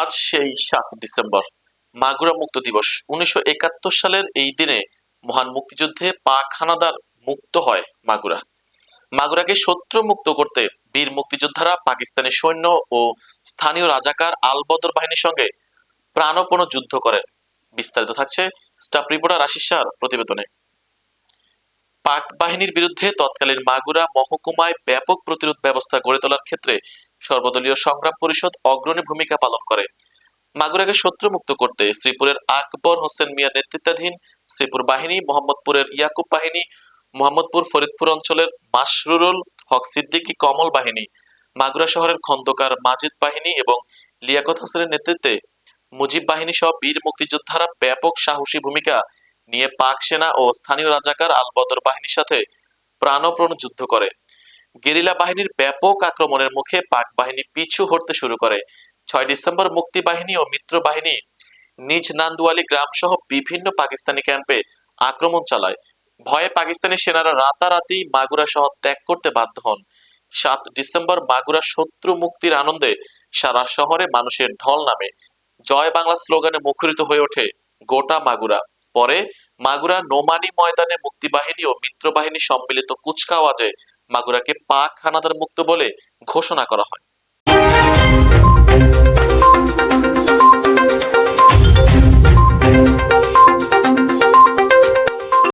আজ সেই সাত ডিসেম্বর। মাগুরা মুক্ত দিবস। উনিশশো একাত্তর সালের এই দিনে মহান মুক্তিযুদ্ধে পাক হানাদার মুক্ত হয় মাগুরা। মাগুরাকে শত্রু মুক্ত করতে বীর মুক্তিযোদ্ধারা পাকিস্তানি সৈন্য ও স্থানীয় রাজাকার আলবদর বাহিনীর সঙ্গে প্রাণপণ যুদ্ধ করেন। বিস্তারিত থাকছে স্টাফ রিপোর্টার আশিস শাহর প্রতিবেদনে। পাক বাহিনীর বিরুদ্ধে তৎকালীন মাগুরা মহকুমায় ব্যাপক প্রতিরোধ ব্যবস্থা গড়ে তোলার ক্ষেত্রে সর্বদলীয় সংগ্রাম পরিষদ অগ্রণী ভূমিকা পালন করে। মাগুরাকে শত্রুমুক্ত করতে শ্রীপুরের আকবর হোসেন মিয়ার নেতৃত্বাধীন শ্রীপুর বাহিনী, মোহাম্মদপুরের ইয়াকুব বাহিনী, মোহাম্মদপুর ফরিদপুর অঞ্চলের মাসরুরুল হক সিদ্দিকী কমল বাহিনী, মাগুরা শহরের খন্দকার মাজিদ বাহিনী এবং লিয়াকত হাসানের নেতৃত্বে মুজিব বাহিনী সহ বীর মুক্তিযোদ্ধারা ব্যাপক সাহসী ভূমিকা নিয়ে পাক সেনা ও স্থানীয় রাজাকার আলবদর বাহিনীর সাথে প্রাণপ্রণ যুদ্ধ করে। গেরিলা বাহিনীর ব্যাপক আক্রমণের মুখে পাক বাহিনী পিছু হটতে শুরু করে। ছয় ডিসেম্বর মুক্তি বাহিনী ও মিত্র বাহিনী নিজ নান্দুয়ালি গ্রাম সহ বিভিন্ন পাকিস্তানি ক্যাম্পে আক্রমণ চালায়। ভয়ে পাকিস্তানি সেনারা রাতারাতি মাগুরা শহর ত্যাগ করতে বাধ্য হন। সাত ডিসেম্বর মাগুরা শত্রু মুক্তির আনন্দে সারা শহরে মানুষের ঢল নামে। জয় বাংলা স্লোগানে মুখরিত হয়ে ওঠে গোটা মাগুরা। পরে মাগুরা নোমানি ময়দানে মুক্তিবাহিনী ও মিত্র বাহিনী সম্মিলিত কুচকাওয়াজে মাগুরাকে পাক হানাদার মুক্ত বলে ঘোষণা করা হয়।